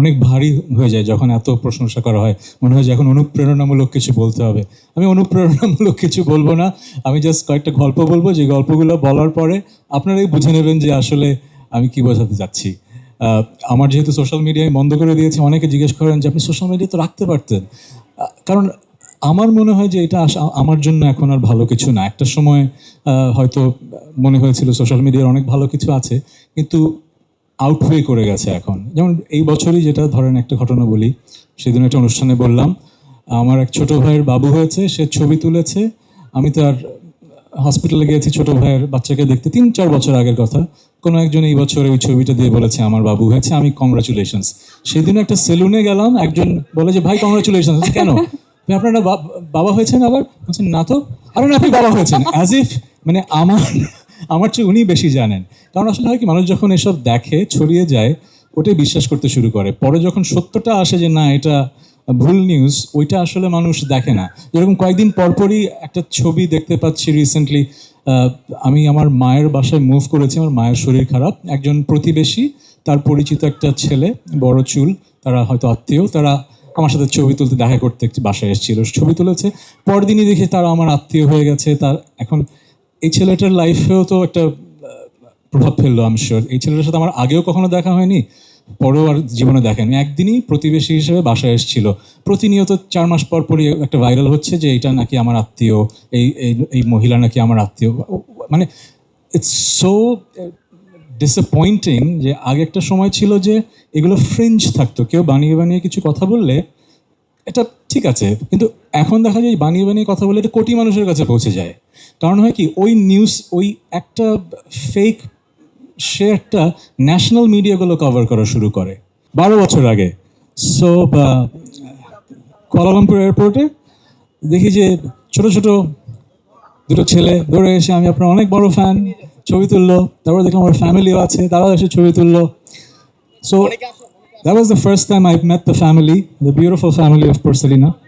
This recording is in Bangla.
অনেক ভারী হয়ে যায় যখন এত প্রশংসা করা হয়। মনে হয় যে এখন অনুপ্রেরণামূলক কিছু বলতে হবে। আমি অনুপ্রেরণামূলক কিছু বলব না। আমি জাস্ট কয়েকটা গল্প বলব। যে গল্পগুলো বলার পরে আপনারাই বুঝে নেবেন যে আসলে আমি কি বোঝাতে যাচ্ছি। আমার যেহেতু সোশ্যাল মিডিয়ায় বন্ধ করে দিয়েছি, অনেকে জিজ্ঞেস করেন যে আপনি সোশ্যাল মিডিয়া তো রাখতে পারতেন। কারণ আমার মনে হয় যে এটা আমার জন্য এখন আর ভালো কিছু না। একটা সময় হয়তো মনে হয়েছিল সোশ্যাল মিডিয়ার অনেক ভালো কিছু আছে। কিন্তু আউটওয়ে করে গেছে এখন। যেমন এই বছরই যেটা ধরেন একটা ঘটনা বলি, সেদিন একটা অনুষ্ঠানে বললাম, আমার এক ছোট ভাইয়ের বাবু হয়েছে, সে ছবি তুলেছে, আমি তার হসপিটালে গিয়েছি, ছোট ভাইয়ের বাচ্চাকে দেখতে, তিন চার বছর আগের কথা। কোনো একজন এই বছর ওই ছবিটা দিয়ে বলেছে, আমার বাবু হয়েছে, আমি কংগ্রাচুলেশনস সেদিন একটা সেলুনে গেলাম, একজন বলে যে, ভাই কংগ্রাচুলেশন কেন? আপনারা বাবা হয়েছেন আবার? বলছেন না তো। আরে না, আপনি বাবা হয়েছেন। অ্যাজ ইফ মানে আমার আমার চেয়ে উনি বেশি জানেন। কারণ আসলে হয় কি, মানুষ যখন এসব দেখে, ছড়িয়ে যায়, ওটাই বিশ্বাস করতে শুরু করে। পরে যখন সত্যটা আসে যে না, এটা ভুল নিউজ ওইটা আসলে মানুষ দেখে না। যেরকম কয়েকদিন পরপরই একটা ছবি দেখতে পাচ্ছি রিসেন্টলি আমি আমার মায়ের বাসায় মুভ করেছি, আমার মায়ের শরীর খারাপ। একজন প্রতিবেশী, তার পরিচিত একটা ছেলে, বড় চুল, তারা হয়তো আত্মীয়, তারা আমার সাথে ছবি তুলতে দেখা করতে একটি বাসায় এসেছিল, ছবি তুলেছে। পরদিনই দেখে তারা আমার আত্মীয় হয়ে গেছে, তার এখন এই ছেলেটার লাইফেও তো একটা প্রভাব ফেলল আমি শিওর এই ছেলেটার সাথে আমার আগেও কখনো দেখা হয়নি, পরেও আর জীবনে দেখেনি। একদিনই প্রতিবেশী হিসেবে বাসায় এসেছিল। প্রতিনিয়ত চার মাস পর পরই একটা ভাইরাল হচ্ছে যে এটা নাকি আমার আত্মীয়, এই, এই- এই মহিলা নাকি আমার আত্মীয়। মানে ইটস সো ডিসঅ্যাপয়েন্টিং যে আগে একটা সময় ছিল যে এগুলো ফ্রেঞ্চ থাকতো। কেউ বানিয়ে বানিয়ে কিছু কথা বললে এটা ঠিক আছে, কিন্তু এখন দেখা যায় বানিয়ে বানিয়ে কথা বলে এটা কোটি মানুষের কাছে পৌঁছে যায়। কারণ হয় কি, ওই নিউজ ওই একটা ফেক সে একটা ন্যাশনাল মিডিয়াগুলো কভার করা শুরু করে। বারো বছর আগে। সো কোয়ালালামপুর এয়ারপোর্টে দেখি যে ছোট ছোট দুটো ছেলে দৌড়ে এসে আমি আপনার অনেক বড় ফ্যান ছবি তুললো। তারপর দেখলাম আমার ফ্যামিলিও আছে, তারাও এসে ছবি তুললো। So that was the first time I met the family, the beautiful family of Porcelina.